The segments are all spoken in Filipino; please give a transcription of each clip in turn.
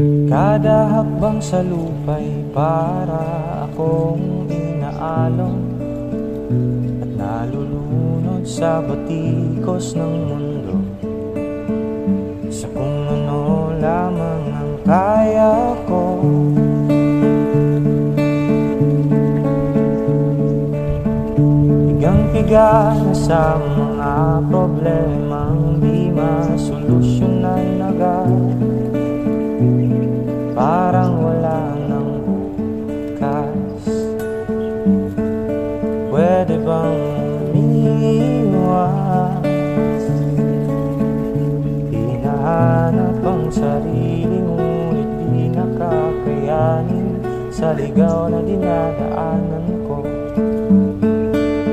Kada hakbang sa lupa'y para akong inaalon At nalulunod sa batikos ng mundo. Sa kung ano lamang ang kaya ko. Higang-higa na sa mga problemang di masolusyonan agad Pwede bang umiwas Hinahanap ang sarili ngunit di nakakayanin. Sa ligaw na dinadaanan ko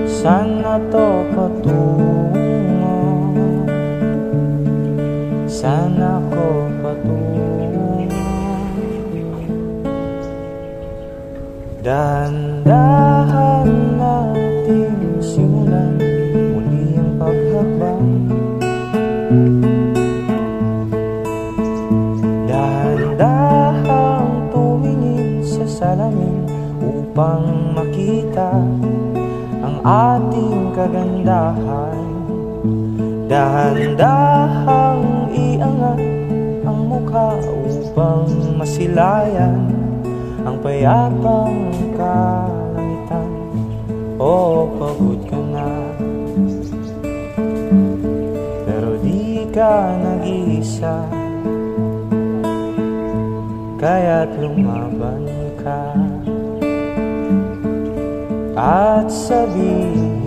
Sana to patungo? Sana ko patungo? Dandahan natin simulan Muli ang paghakbang Dahan-dahang tumingin sa salamin Upang makita ang ating kagandahan. Dahan-dahang iangat ang mukha upang masilayan Ang payapang kalangitan O pagod ka na. Pero di ka nag-iisa. Kaya't lumaban ka. At sabihin